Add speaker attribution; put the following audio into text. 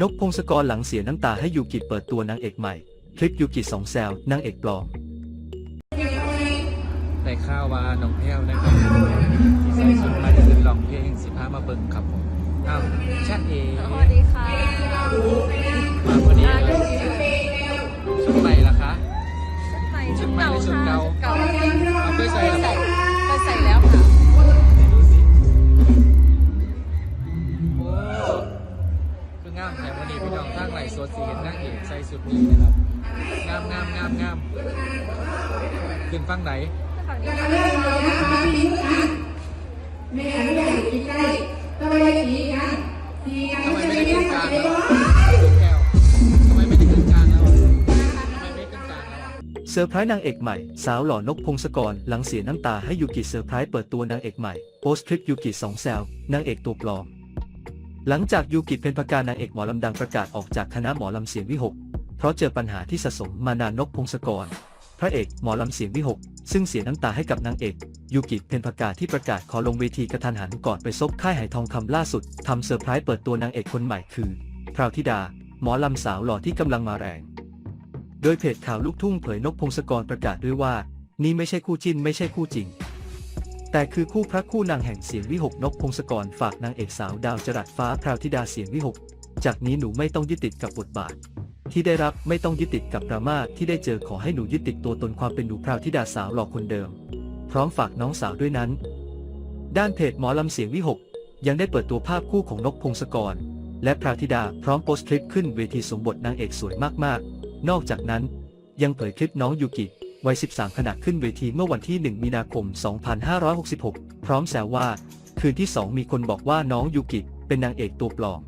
Speaker 1: นกพงศกรหลังเสียน้ำตาให้ยูกิเปิดตัวนางเอกใหม่ คลิปยูกิสองแซวนางเอกปลอม
Speaker 2: ได้ข่าวว่าน้องแพ้วนะครับที่ใส่ชุดมาจะขึ้นร้องเพลงสิพามาเบิ่งครับผมอ้าวชัดเอ
Speaker 3: สวัสดีค่ะ
Speaker 2: มาพอดี
Speaker 3: อ่า
Speaker 2: เล
Speaker 3: ก็
Speaker 2: ย ไหลฟ์สดสีเห็นนางเอกใส่สุดนี้นะครับ งามงามงามงามขึ้นฟังไหน
Speaker 3: ฝั่งนี้ค่ะ
Speaker 4: แม่อนุญาตกินได้ทำไมได้ดีกันดีกัน
Speaker 2: ทำไม
Speaker 4: จะ
Speaker 5: Dạ,
Speaker 2: ไม่
Speaker 4: ไม่
Speaker 2: ได้
Speaker 4: ได้
Speaker 2: ขึ้นก
Speaker 4: กั
Speaker 2: ลาง
Speaker 4: น
Speaker 2: แล้วลูกแก้วทำไมไม่ได้ขึ้นกลางแล้วทำไมไม่ขึ้นกลางแล้ว
Speaker 1: เซอร์ไพรส์นางเอกใหม่ สาวหล่อนกพงศกร หลังเสียน้ำตาให้ยูกิเซอร์ไพรส์เปิดตัวนางเอกใหม่ โพสต์คลิปยูกิสองแซวนางเอกตัวปลอม หลังจากยูกิเป็นประการนางเอกหมอลำดังประกาศออกจากคณะหมอลำเสียงวิหก เพราะเจอปัญหาที่สะสมมานานนกพงศกร พระเอกหมอลำเสียงวิหก ซึ่งเสียน้ำตาให้กับนางเอกยูกิเป็นประกาศที่ประกาศขอลงเวทีกระทันหันก่อนไปซบค่ายไหทองคำล่าสุดทำเซอร์ไพรส์เปิดตัวนางเอกคนใหม่คือ พราวธิดา หมอลำสาวหล่อที่กำลังมาแรง โดยเพจข่าวลูกทุ่งเผยนกพงศกรประกาศด้วยว่า นี่ไม่ใช่คู่จิ้นไม่ใช่คู่จริง แต่คือคู่พระคู่นางแห่งเสียงวิหกนกพงศกรฝากนางเอกสาวดาวจรัสฟ้าพราวธิดาเสียงวิหก จากนี้หนูไม่ต้องยึดติดกับบทบาท ที่ได้รับไม่ต้องยึดติดกับดราม่าที่ได้เจอขอให้หนูยึดติดตัวตนความเป็นหนูพราวธิดาสาวหล่อคนเดิม พร้อมฝากน้องสาวด้วยนั้น ด้านเพจหมอลำเสียงวิหก ยังได้เปิดตัวภาพคู่ของนกพงศกร และพราวธิดาพร้อมโพสต์คลิปขึ้นเวทีสมบทนางเอกสวยมากๆ นอกจากนั้น ยังเผยคลิปน้องยูกิ วัย 13 ขณะขึ้นเวทีเมื่อวันที่ 1 มีนาคม 2566 พร้อมแซวว่า คืนที่ 2 มีคนบอกว่าน้องยูกิ เป็นนางเอกตัวปลอม